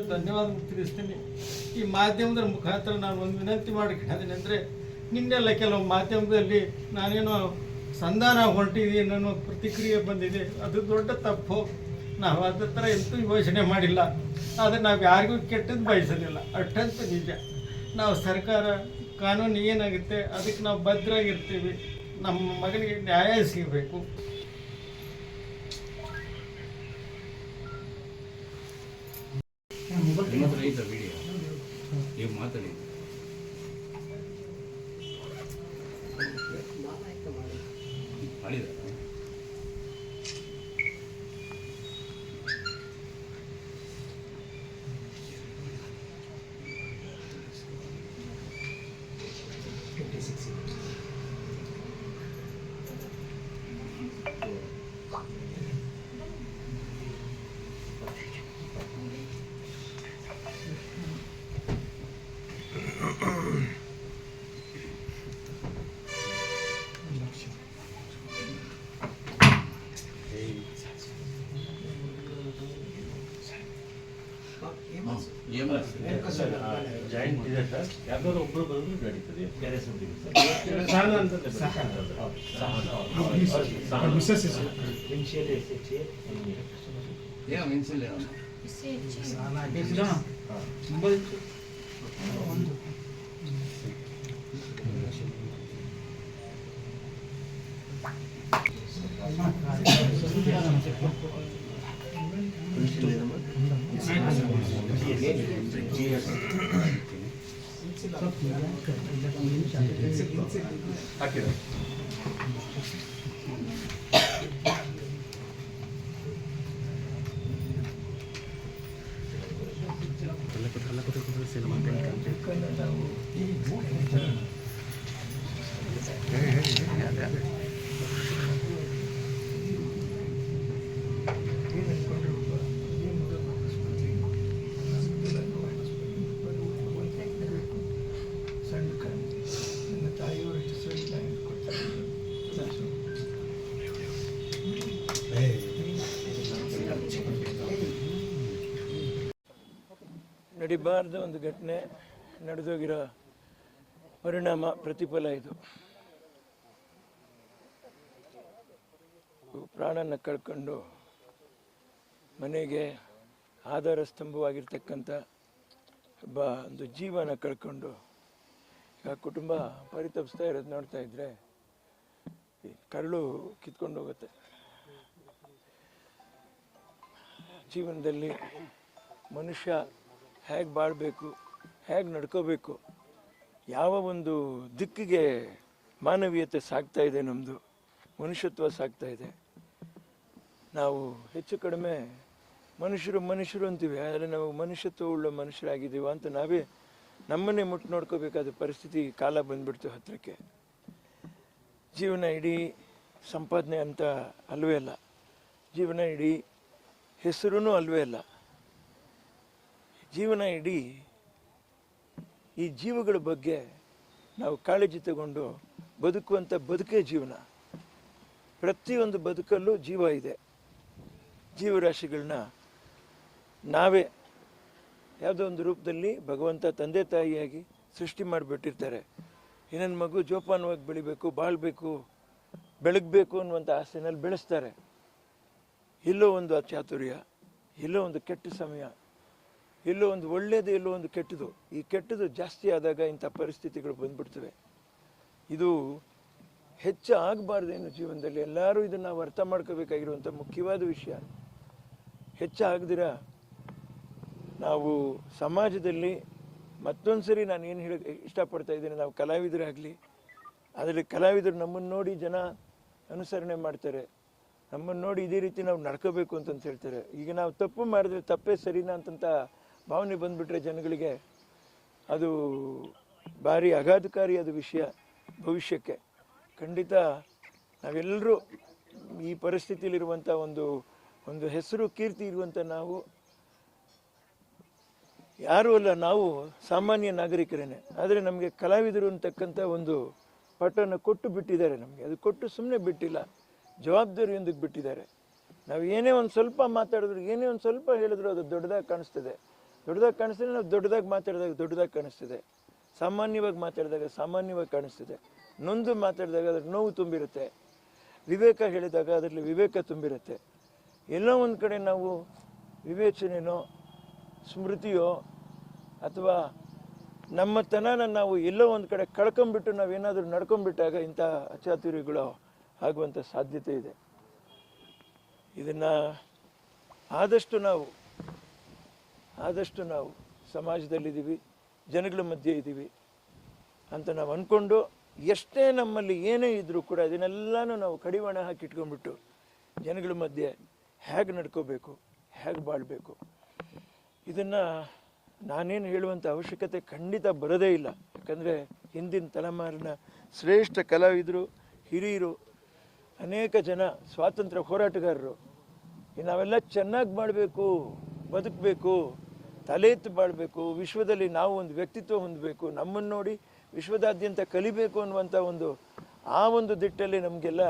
ಧನ್ಯವಾದ ತಿಳಿಸ್ತೀನಿ. ಈ ಮಾಧ್ಯಮದ ಮುಖಾಂತರ ನಾನು ಒಂದು ವಿನಂತಿ ಮಾಡಿಕೊಂಡಿದ್ದೀನಿ ಅಂದರೆ ನಿನ್ನೆಲ್ಲ ಕೆಲವು ಮಾಧ್ಯಮದಲ್ಲಿ ನಾನೇನೋ ಸಂಧಾನ ಹೊರಟಿದ್ದೀನಿ ಅನ್ನೋ ಪ್ರತಿಕ್ರಿಯೆ ಬಂದಿದೆ. ಅದು ದೊಡ್ಡ ತಪ್ಪು. ನಾವು ಅದ್ರ ಥರ ಎಂತೂ ಯೋಚನೆ ಮಾಡಿಲ್ಲ. ಆದರೆ ನಾವು ಯಾರಿಗೂ ಕೆಟ್ಟದ್ದು ಬಯಸಲಿಲ್ಲ. ಅಷ್ಟಂತ ನಿಜ. ನಾವು ಸರ್ಕಾರ ಕಾನೂನು ಏನಾಗುತ್ತೆ, ಅದಕ್ಕೆ ನಾವು ಭದ್ರಾಗಿರ್ತೀವಿ. ನಮ್ಮ ಮಗನಿಗೆ ನ್ಯಾಯ ಸಿಗಬೇಕು. ನೀವು ಮಾತಾಡಿ. ಮಾಡಿದ ಏನು ಜಾಯಿಂಟ್ ಇದೆ ಸರ್ ಯಾವ್ದಾದ್ರು ಒಬ್ರು ಬಂದ್ರು ನಡೀತದೆ ಬೇರೆ ಸಹನ ಅಂತ ಏನು ಮೆನ್ಸಿಲ್ಲ Gracias. ನಡಿಬಾರ್ದ ಒಂದು ಘಟನೆ ನಡೆದೋಗಿರೋ ಪರಿಣಾಮ, ಪ್ರತಿಫಲ ಇದು. ಪ್ರಾಣನ ಕಳ್ಕೊಂಡು ಮನೆಗೆ ಆಧಾರ ಸ್ತಂಭವಾಗಿರ್ತಕ್ಕಂಥ ಒಬ್ಬ ಒಂದು ಜೀವನ ಕಳ್ಕೊಂಡು ಈಗ ಕುಟುಂಬ ಪರಿತಪಿಸ್ತಾ ಇರೋದು ನೋಡ್ತಾ ಇದ್ರೆ ಕರಳು ಕಿತ್ಕೊಂಡು ಹೋಗುತ್ತೆ. ಜೀವನದಲ್ಲಿ ಮನುಷ್ಯ ಹೇಗೆ ಬಾಳಬೇಕು, ಹೇಗೆ ನಡ್ಕೋಬೇಕು, ಯಾವ ಒಂದು ದಿಕ್ಕಿಗೆ ಮಾನವೀಯತೆ ಸಾಗ್ತಾ ಇದೆ ನಮ್ಮದು ಮನುಷ್ಯತ್ವ ಸಾಗ್ತಾ ಇದೆ. ನಾವು ಹೆಚ್ಚು ಕಡಿಮೆ ಮನುಷ್ಯರು ಮನುಷ್ಯರು ಅಂತೀವಿ, ಆದರೆ ನಾವು ಮನುಷ್ಯತ್ವ ಉಳ್ಳ ಮನುಷ್ಯರಾಗಿದ್ದೀವ ಅಂತ ನಾವೇ ನಮ್ಮನ್ನೇ ಮುಟ್ಟು ನೋಡ್ಕೋಬೇಕಾದ ಪರಿಸ್ಥಿತಿ ಕಾಲ ಬಂದ್ಬಿಡ್ತು ಹತ್ತಿರಕ್ಕೆ. ಜೀವನ ಇಡೀ ಸಂಪಾದನೆ ಅಂತ ಅಲ್ವೇ ಅಲ್ಲ. ಜೀವನ ಇಡೀ ಹೆಸರೂ ಅಲ್ವೇ ಅಲ್ಲ. ಜೀವನ ಇಡೀ ಈ ಜೀವಗಳ ಬಗ್ಗೆ ನಾವು ಕಾಳಜಿ ತಗೊಂಡು ಬದುಕುವಂಥ ಬದುಕೇ ಜೀವನ. ಪ್ರತಿಯೊಂದು ಬದುಕಲ್ಲೂ ಜೀವ ಇದೆ. ಜೀವರಾಶಿಗಳನ್ನ ನಾವೇ ಯಾವುದೋ ಒಂದು ರೂಪದಲ್ಲಿ ಭಗವಂತ ತಂದೆ ತಾಯಿಯಾಗಿ ಸೃಷ್ಟಿ ಮಾಡಿಬಿಟ್ಟಿರ್ತಾರೆ. ಇನ್ನೊಂದು ಮಗು ಜೋಪಾನವಾಗಿ ಬೆಳಿಬೇಕು, ಬಾಳ್ಬೇಕು, ಬೆಳಗಬೇಕು ಅನ್ನುವಂಥ ಆಸೆನಲ್ಲಿ ಬೆಳೆಸ್ತಾರೆ. ಇಲ್ಲೋ ಒಂದು ಚಾತುರ್ಯ ಇಲ್ಲೋ ಒಂದು ಕೆಟ್ಟ ಸಮಯ ಎಲ್ಲೋ ಒಂದು ಒಳ್ಳೆಯದು ಇಲ್ಲೋ ಒಂದು ಕೆಟ್ಟದು. ಈ ಕೆಟ್ಟದು ಜಾಸ್ತಿ ಆದಾಗ ಇಂಥ ಪರಿಸ್ಥಿತಿಗಳು ಬಂದ್ಬಿಡ್ತವೆ. ಇದು ಹೆಚ್ಚು ಆಗಬಾರ್ದೇನು ಜೀವನದಲ್ಲಿ. ಎಲ್ಲರೂ ಇದನ್ನು ನಾವು ಅರ್ಥ ಮಾಡ್ಕೋಬೇಕಾಗಿರುವಂಥ ಮುಖ್ಯವಾದ ವಿಷಯ. ಹೆಚ್ಚಾಗದಿರ ನಾವು ಸಮಾಜದಲ್ಲಿ ಮತ್ತೊಂದು ಸರಿ ನಾನು ಏನು ಹೇಳಿ ಇಷ್ಟಪಡ್ತಾ ಇದ್ದೀನಿ, ನಾವು ಕಲಾವಿದರಾಗಲಿ ಅದರಲ್ಲಿ ಕಲಾವಿದರು ನಮ್ಮನ್ನು ನೋಡಿ ಜನ ಅನುಸರಣೆ ಮಾಡ್ತಾರೆ. ನಮ್ಮನ್ನು ನೋಡಿ ಇದೇ ರೀತಿ ನಾವು ನಡ್ಕೋಬೇಕು ಅಂತಂತ ಹೇಳ್ತಾರೆ. ಈಗ ನಾವು ತಪ್ಪು ಮಾಡಿದ್ರೆ ತಪ್ಪೇ ಸರಿನಾ ಅಂತಂತ ಭಾವನೆ ಬಂದುಬಿಟ್ರೆ ಜನಗಳಿಗೆ ಅದು ಭಾರಿ ಅದು ವಿಷಯ ಭವಿಷ್ಯಕ್ಕೆ. ಖಂಡಿತ ನಾವೆಲ್ಲರೂ ಈ ಪರಿಸ್ಥಿತಿಯಲ್ಲಿರುವಂಥ ಒಂದು ಒಂದು ಹೆಸರು ಕೀರ್ತಿ ಇರುವಂಥ ನಾವು, ಯಾರೂ ಅಲ್ಲ, ನಾವು ಸಾಮಾನ್ಯ ನಾಗರಿಕರೇನೆ. ಆದರೆ ನಮಗೆ ಕಲಾವಿದರು ಅಂತಕ್ಕಂಥ ಒಂದು ಪಟ್ಟನ ಕೊಟ್ಟು ಬಿಟ್ಟಿದ್ದಾರೆ ನಮಗೆ. ಅದು ಕೊಟ್ಟು ಸುಮ್ಮನೆ ಬಿಟ್ಟಿಲ್ಲ ಜವಾಬ್ದಾರಿಯೊಂದಿಗೆ ಬಿಟ್ಟಿದ್ದಾರೆ. ನಾವು ಏನೇ ಒಂದು ಸ್ವಲ್ಪ ಮಾತಾಡಿದ್ರು, ಏನೇ ಒಂದು ಸ್ವಲ್ಪ ಹೇಳಿದ್ರು ಅದು ದೊಡ್ಡದಾಗಿ ಕಾಣಿಸ್ತದೆ. ದೊಡ್ಡದಾಗಿ ಕಾಣಿಸ್ತಿದೆ ನಾವು ದೊಡ್ಡದಾಗಿ ಮಾತಾಡಿದಾಗ ದೊಡ್ಡದಾಗಿ ಕಾಣಿಸ್ತಿದೆ? ಸಾಮಾನ್ಯವಾಗಿ ಮಾತಾಡಿದಾಗ ಸಾಮಾನ್ಯವಾಗಿ ಕಾಣಿಸ್ತಿದೆ. ನೊಂದು ಮಾತಾಡಿದಾಗ ಅದ್ರ ನೋವು ತುಂಬಿರುತ್ತೆ. ವಿವೇಕ ಹೇಳಿದಾಗ ಅದರಲ್ಲಿ ವಿವೇಕ ತುಂಬಿರುತ್ತೆ. ಎಲ್ಲೋ ಒಂದು ಕಡೆ ನಾವು ವಿವೇಚನೆಯೋ ಸ್ಮೃತಿಯೋ ಅಥವಾ ನಮ್ಮತನನ ನಾವು ಎಲ್ಲೋ ಒಂದು ಕಡೆ ಕಳ್ಕೊಂಬಿಟ್ಟು ನಾವೇನಾದರೂ ನಡ್ಕೊಂಬಿಟ್ಟಾಗ ಇಂಥ ಅಚಾತುರ್ಯಗಳು ಆಗುವಂಥ ಸಾಧ್ಯತೆ ಇದೆ. ಇದನ್ನು ಆದಷ್ಟು ನಾವು ಆದಷ್ಟು ನಾವು ಸಮಾಜದಲ್ಲಿದ್ದೀವಿ, ಜನಗಳ ಮಧ್ಯೆ ಇದ್ದೀವಿ ಅಂತ ನಾವು ಅಂದ್ಕೊಂಡು ಎಷ್ಟೇ ನಮ್ಮಲ್ಲಿ ಏನೇ ಇದ್ದರೂ ಕೂಡ ಅದನ್ನೆಲ್ಲನೂ ನಾವು ಕಡಿವಾಣ ಹಾಕಿ ಇಟ್ಕೊಂಡ್ಬಿಟ್ಟು ಜನಗಳ ಮಧ್ಯೆ ಹೇಗೆ ನಡ್ಕೋಬೇಕು, ಹೇಗೆ ಬಾಳಬೇಕು, ಇದನ್ನು ನಾನೇನು ಹೇಳುವಂಥ ಅವಶ್ಯಕತೆ ಖಂಡಿತ ಬರೋದೇ ಇಲ್ಲ. ಯಾಕಂದರೆ ಹಿಂದಿನ ತಲೆಮಾರಿನ ಶ್ರೇಷ್ಠ ಕಲಾವಿದರು, ಹಿರಿಯರು, ಅನೇಕ ಜನ ಸ್ವಾತಂತ್ರ್ಯ ಹೋರಾಟಗಾರರು ನಾವೆಲ್ಲ ಚೆನ್ನಾಗಿ ಮಾಡಬೇಕು, ಬದುಕಬೇಕು ತಲೆ ಎತ್ತು ಬಾಳಬೇಕು, ವಿಶ್ವದಲ್ಲಿ ನಾವು ಒಂದು ವ್ಯಕ್ತಿತ್ವ ಹೊಂದಬೇಕು, ನಮ್ಮನ್ನು ನೋಡಿ ವಿಶ್ವದಾದ್ಯಂತ ಕಲಿಬೇಕು ಅನ್ನುವಂಥ ಒಂದು, ಆ ಒಂದು ದಿಟ್ಟಲ್ಲಿ ನಮಗೆಲ್ಲ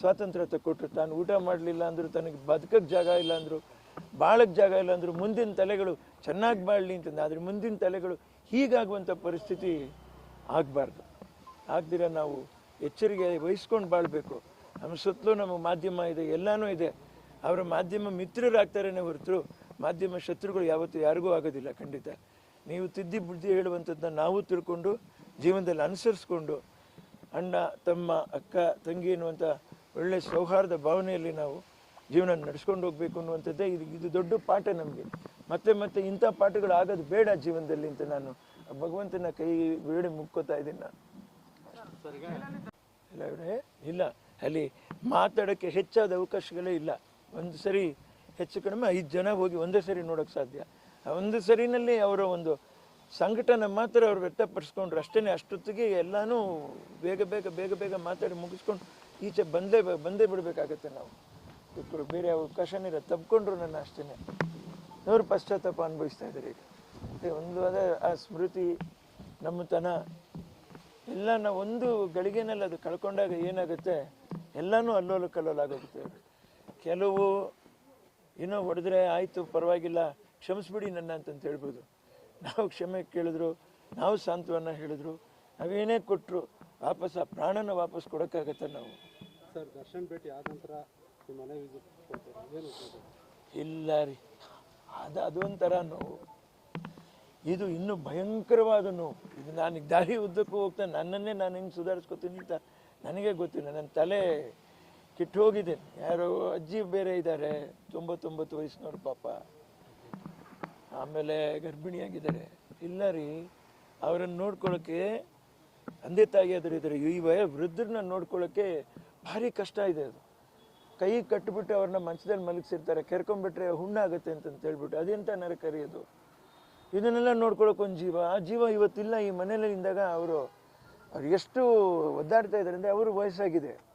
ಸ್ವಾತಂತ್ರ್ಯ ತಗೊಟ್ರು ತಾನು ಊಟ ಮಾಡಲಿಲ್ಲ ಅಂದರು, ತನಗೆ ಬದುಕಕ್ಕೆ ಜಾಗ ಇಲ್ಲ ಅಂದರು, ಬಾಳಕ್ಕೆ ಜಾಗ ಇಲ್ಲ ಅಂದರು, ಮುಂದಿನ ತಲೆಗಳು ಚೆನ್ನಾಗಿ ಬಾಳಲಿ ಅಂತಂದು. ಆದರೆ ಮುಂದಿನ ತಲೆಗಳು ಹೀಗಾಗುವಂಥ ಪರಿಸ್ಥಿತಿ ಆಗಬಾರ್ದು. ಆಗದಿರ ನಾವು ಎಚ್ಚರಿಕೆ ವಹಿಸ್ಕೊಂಡು ಬಾಳಬೇಕು. ನಮ್ಮ ಸುತ್ತಲೂ ನಮ್ಮ ಮಾಧ್ಯಮ ಇದೆ, ಎಲ್ಲನೂ ಇದೆ. ಅವರ ಮಾಧ್ಯಮ ಮಿತ್ರರಾಗ್ತಾರೇನೆ ಹೊರತು ಮಾಧ್ಯಮ ಶತ್ರುಗಳು ಯಾವತ್ತೂ ಯಾರಿಗೂ ಆಗೋದಿಲ್ಲ, ಖಂಡಿತ. ನೀವು ತಿದ್ದಿ ಬುದ್ಧಿ ಹೇಳುವಂಥದ್ದನ್ನ ನಾವು ತಿಳ್ಕೊಂಡು, ಜೀವನದಲ್ಲಿ ಅನುಸರಿಸ್ಕೊಂಡು, ಅಣ್ಣ, ತಮ್ಮ, ಅಕ್ಕ, ತಂಗಿ ಎನ್ನುವಂಥ ಒಳ್ಳೆ ಸೌಹಾರ್ದ ಭಾವನೆಯಲ್ಲಿ ನಾವು ಜೀವನ ನಡೆಸ್ಕೊಂಡು ಹೋಗಬೇಕು ಅನ್ನುವಂಥದ್ದೇ ಇದು ಇದು ದೊಡ್ಡ ಪಾಠ ನಮಗೆ. ಮತ್ತೆ ಮತ್ತೆ ಇಂಥ ಪಾಠಗಳು ಆಗೋದು ಬೇಡ ಜೀವನದಲ್ಲಿ ಅಂತ ನಾನು ಭಗವಂತನ ಕೈ ಬೇಡ ಮುಕ್ಕೋತಾ ಇದ್ದೀನಿ ನಾನು. ಇಲ್ಲ ಅಲ್ಲಿ ಮಾತಾಡೋಕ್ಕೆ ಹೆಚ್ಚಾದ ಅವಕಾಶಗಳೇ ಇಲ್ಲ. ಒಂದು ಸರಿ ಹೆಚ್ಚು ಕಡಿಮೆ ಐದು ಜನ ಹೋಗಿ ಒಂದೇ ಸರಿ ನೋಡೋಕ್ಕೆ ಸಾಧ್ಯ. ಒಂದು ಸರಿನಲ್ಲಿ ಅವರ ಒಂದು ಸಂಘಟನೆ ಮಾತ್ರ ಅವ್ರು ವ್ಯಕ್ತಪಡಿಸ್ಕೊಂಡ್ರು. ಅಷ್ಟೇ ಅಷ್ಟೊತ್ತಿಗೆ ಎಲ್ಲನೂ ಬೇಗ ಬೇಗ ಬೇಗ ಬೇಗ ಮಾತಾಡಿ ಮುಗಿಸ್ಕೊಂಡು ಈಚೆ ಬಂದೇ ಬಂದೇ ಬಿಡಬೇಕಾಗತ್ತೆ ನಾವು. ಇಬ್ಬರು ಬೇರೆ ಅವಕಾಶನೇ ಇಲ್ಲ ತಪ್ಕೊಂಡ್ರು ನನ್ನ ಅಷ್ಟೇ ಅವರು ಪಶ್ಚಾತ್ತಾಪ ಅನುಭವಿಸ್ತಾ ಇದ್ದಾರೆ ಈಗ. ಮತ್ತು ಒಂದು ಅದ, ಆ ಸ್ಮೃತಿ, ನಮ್ಮತನ ಎಲ್ಲ ನಾವು ಒಂದು ಗಳಿಗೆನಲ್ಲಿ ಅದು ಕಳ್ಕೊಂಡಾಗ ಏನಾಗುತ್ತೆ? ಎಲ್ಲನೂ ಅಲ್ಲೋಲ ಕಲ್ಲೋಲಾಗೋಗುತ್ತೆ ಕೆಲವು ಏನೋ ಹೊಡೆದ್ರೆ ಆಯಿತು ಪರವಾಗಿಲ್ಲ ಕ್ಷಮಿಸ್ಬಿಡಿ ನನ್ನ ಅಂತಂತ ಹೇಳ್ಬೋದು. ನಾವು ಕ್ಷಮೆ ಕೇಳಿದ್ರು ನಾವು ಸಾಂತ್ವನ ಹೇಳಿದ್ರು ನಾವೇನೇ ಕೊಟ್ಟರು ವಾಪಸ್ ಆ ಪ್ರಾಣನ ವಾಪಸ್ ಕೊಡೋಕ್ಕಾಗತ್ತೆ ನಾವು? ಸರ್ ದರ್ಶನ್ ಭೇಟಿ ಆದ ನಂತರ? ಇಲ್ಲ ರೀ. ಅದು ಅದೊಂಥರ ನೋವು. ಇದು ಇನ್ನೂ ಭಯಂಕರವಾದ ನೋವು. ಇದು ನಾನು ಈಗ ದಾರಿ ಉದ್ದಕ್ಕೂ ಹೋಗ್ತಾ ನನ್ನನ್ನೇ ನಾನು ಹಿಂಗೆ ಸುಧಾರಿಸ್ಕೊತೀನಿ ಅಂತ ನನಗೆ ಗೊತ್ತಿಲ್ಲ. ನನ್ನ ತಲೆ ಕೆಟ್ಟು ಹೋಗಿದ್ದೀನಿ. ಯಾರೋ ಅಜ್ಜಿ ಬೇರೆ ಇದ್ದಾರೆ. ತೊಂಬತ್ತೊಂಬತ್ತು ವಯಸ್ಸಿನವ್ರು ಪಾಪ. ಆಮೇಲೆ ಗರ್ಭಿಣಿಯಾಗಿದ್ದಾರೆ. ಇಲ್ಲ ರೀ, ಅವರನ್ನು ನೋಡ್ಕೊಳ್ಳೋಕ್ಕೆ ತಂದೆ ತಾಯಿ ಆದರೂ ಇದ್ದಾರೆ. ಈ ವಯ ವೃದ್ಧರನ್ನ ನೋಡ್ಕೊಳ್ಳೋಕ್ಕೆ ಭಾರಿ ಕಷ್ಟ ಇದೆ ಅದು. ಕೈ ಕಟ್ಟಿಬಿಟ್ಟು ಅವ್ರನ್ನ ಮಂಚದಲ್ಲಿ ಮಲಗಿಸಿರ್ತಾರೆ. ಕೆರ್ಕೊಂಡ್ಬಿಟ್ರೆ ಹುಣ್ಣಾಗುತ್ತೆ ಅಂತಂತ ಹೇಳ್ಬಿಟ್ಟು. ಅದೆಂತ ನರಕರಿ ಅದು? ಇದನ್ನೆಲ್ಲ ನೋಡ್ಕೊಳ್ಳೋಕೆ ಒಂದು ಜೀವ. ಆ ಜೀವ ಇವತ್ತಿಲ್ಲ. ಈ ಮನೇಲಿ ಇದ್ದಾಗ ಅವರು, ಅವ್ರು ಎಷ್ಟು ಒದ್ದಾಡ್ತಾ ಇದ್ದಾರೆ ಅಂದರೆ ಅವರು ವಯಸ್ಸಾಗಿದೆ.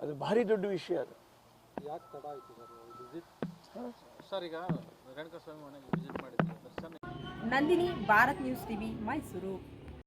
ಅದು ಭಾರಿ ದೊಡ್ಡ ವಿಷಯ ಅದು. ಯಾಕೆ ತಡ ಆಯಿತು ಸರ್ ಸರ್ ಈಗ ರೇಣುಕಾ ಸ್ವಾಮಿ ಮನೆಗೆ ವಿಸಿಟ್ ಮಾಡಿದ್ವಿ ದರ್ಶನ ನಂದಿನಿ ಭಾರತ್ ನ್ಯೂಸ್ ಟಿವಿ ಮೈಸೂರು.